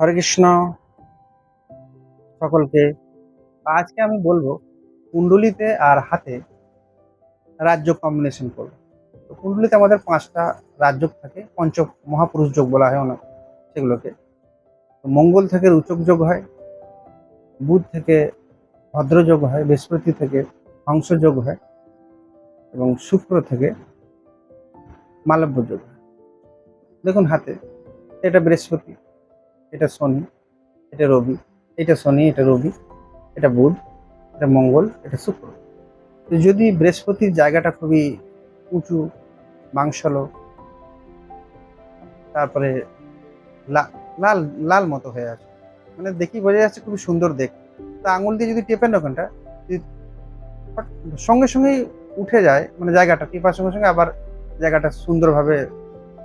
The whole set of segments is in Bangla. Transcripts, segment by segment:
হরে কৃষ্ণ। সকলকে আজকে আমি বলব, কুণ্ডলিতে আর হাতে রাজ্য কম্বিনেশন করব। তো কুণ্ডলিতে আমাদের পাঁচটা রাজ্য থাকে পঞ্চ মহাপুরুষ যোগ বলা হয় ওনার সেগুলোকে। মঙ্গল থেকে রুচক যোগ হয়, বুধ থেকে ভদ্রযোগ হয়, বৃহস্পতি থেকে হংস যোগ হয়, এবং শুক্র থেকে মালব্য যোগ হয়। দেখুন হাতে, এটা বৃহস্পতি। এটা শনি, এটা রবি, এটা শনি, এটা রবি, এটা বুধ, এটা মঙ্গল, এটা শুক্র। তো যদি বৃহস্পতির জায়গাটা খুবই উঁচু, মাংসলো, তারপরে লাল লাল মতো হয়ে আছে মানে দেখি বোঝা যাচ্ছে খুবই সুন্দর দেখ। তা আঙুল দিয়ে যদি টেপেন ওখানটা সঙ্গে সঙ্গেই উঠে যায় মানে জায়গাটা টিপার সঙ্গে সঙ্গে আবার জায়গাটা সুন্দরভাবে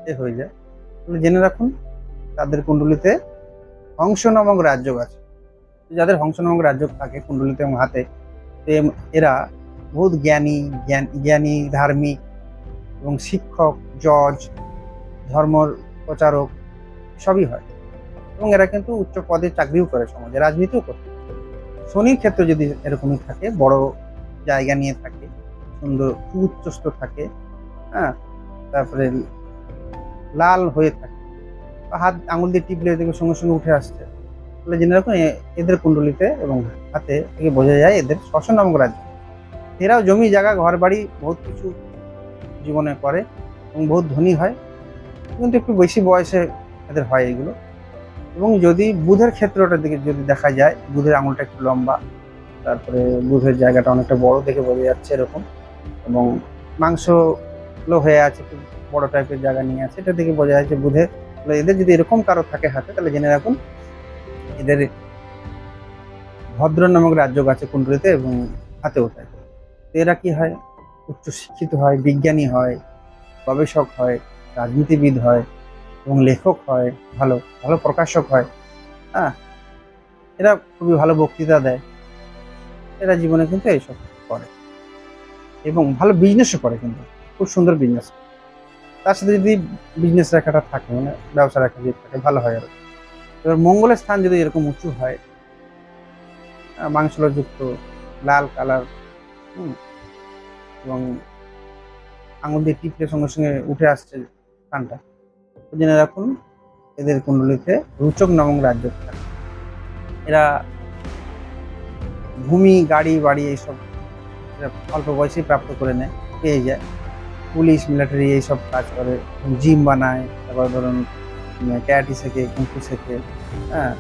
এ হয়ে যায়। জেনে রাখুন, তাদের কুণ্ডলিতে হংস নামক রাজ্য আছে। যাদের হংস নামক রাজ্য থাকে কুণ্ডলিতে এবং হাতে এরা বহুত জ্ঞানী, জ্ঞান, জ্ঞানী, ধার্মিক এবং শিক্ষক, জজ, ধর্মর প্রচারক, সবই হয়। এবং এরা কিন্তু উচ্চ পদে চাকরিও করে সমাজে, রাজনীতিও করে। শনির ক্ষেত্রে যদি এরকমই থাকে, বড় জায়গা নিয়ে থাকে, সুন্দর উচ্চস্থ থাকে হ্যাঁ তারপরে লাল হয়ে থাকে হাত, আঙুল দিয়ে টিপলে দেখবে সঙ্গে সঙ্গে উঠে আসছে। তাহলে জেনে রাখুন এদের কুণ্ডলিতে এবং হাতে থেকে বোঝা যায় এদের শ্মশান নামক রাজ্য। এরাও জমি, জায়গা ঘর বাড়ি বহুত কিছু জীবনে করে এবং বহুত ধনী হয়। কিন্তু একটু বেশি বয়সে এদের হয় এগুলো। এবং যদি বুধের ক্ষেত্রটার দিকে যদি দেখা যায়, বুধের আঙুলটা একটু লম্বা, তারপরে বুধের জায়গাটা অনেকটা বড় দেখে বোঝা যাচ্ছে এরকম। এবং মাংস লো হয়ে আছে, একটু বড় টাইপের জায়গা নিয়ে আছে, এটা দেখে বোঝা যাচ্ছে বুধের তাহলে এদের যদি এরকম কারও থাকে হাতে, তাহলে জেনে রাখুন, এদের ভদ্র নামক রাজ্য আছে কুণ্ডলিতে এবং হাতেও থাকে এরা কি হয়? উচ্চ শিক্ষিত হয়, বিজ্ঞানী হয়, গবেষক হয়, রাজনীতিবিদ হয় এবং লেখক হয়, ভালো ভালো প্রকাশক হয়। হ্যাঁ এরা খুবই ভালো বক্তৃতা দেয়। এরা জীবনে কিন্তু এইসব করে। এবং ভালো বিজনেসও করে কিন্তু। খুব সুন্দর বিজনেস তার সাথে যদি বিজনেস রেখাটা থাকে মানে ব্যবসা রেখা যদি থাকে, ভালো হয় আর এবার মঙ্গলের স্থান যদি এরকম উঁচু হয় মাংসলযুক্ত লাল কালার এবং আঙুল দিয়ে টিপলে সঙ্গে সঙ্গে উঠে আসছে স্থানটা, জেনে রাখুন, এদের কুণ্ডলিতে রুচক নামক রাজ্য থাকে। এরা ভূমি, গাড়ি, বাড়ি, এইসব অল্প বয়সেই প্রাপ্ত করে নেয়, পেয়ে যায়। পুলিশ, মিলিটারি এইসব কাজ করে, জিম বানায়, তারপর ধরুন ক্যারাটি শেখে কুঙ্কু শেখে হ্যাঁ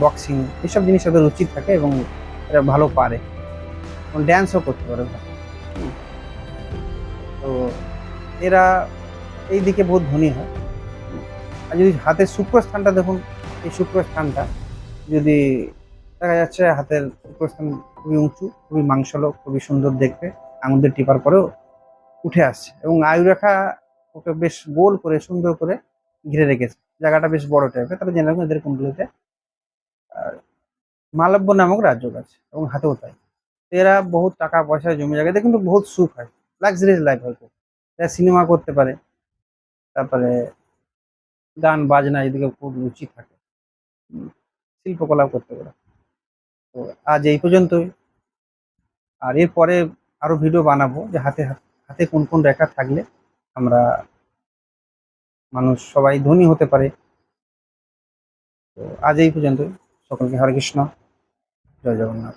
বক্সিং এইসব জিনিস ওদের রুচি থাকে এবং এরা ভালো পারে। এবং ড্যান্সও করতে পারে। তো এরা এই দিকে বহুত ধনী হয়। আর যদি হাতের শুক্র স্থানটা দেখুন, এই শুক্র স্থানটা যদি দেখা যাচ্ছে হাতের শুক্র স্থান খুবই উঁচু, খুবই মাংসলো খুবই সুন্দর দেখতে আঙুলদের টিপার পরেও উঠে আসছে এবং আয়ুরেখা ওকে বেশ গোল করে সুন্দর করে ঘিরে রেখেছে। জায়গাটা বেশ বড় টাইপের তাহলে জেনে রাখুন এদের কুণ্ডলিতে আর মালব্য নামক রাজ্য আছে এবং হাতেও তাই। এরা বহুত টাকা পয়সা জমি জায়গাতে কিন্তু বহুত সুখ হয় লাক্সারিয়াস লাইফ হয়তো এরা সিনেমা করতে পারে তারপরে গান বাজনা এদিকে খুব রুচি থাকে। উম, শিল্পকলাও করতে পারে। তো আজ এই পর্যন্তই। আর এরপরে আরও ভিডিও বানাবো যে হাতে হাতে হাতে কোন কোন রেখা থাকলে আমরা মানুষ সবাই ধনী হতে পারে। তো আজ এই পর্যন্ত সকলকে হরে কৃষ্ণ। জয় জগন্নাথ।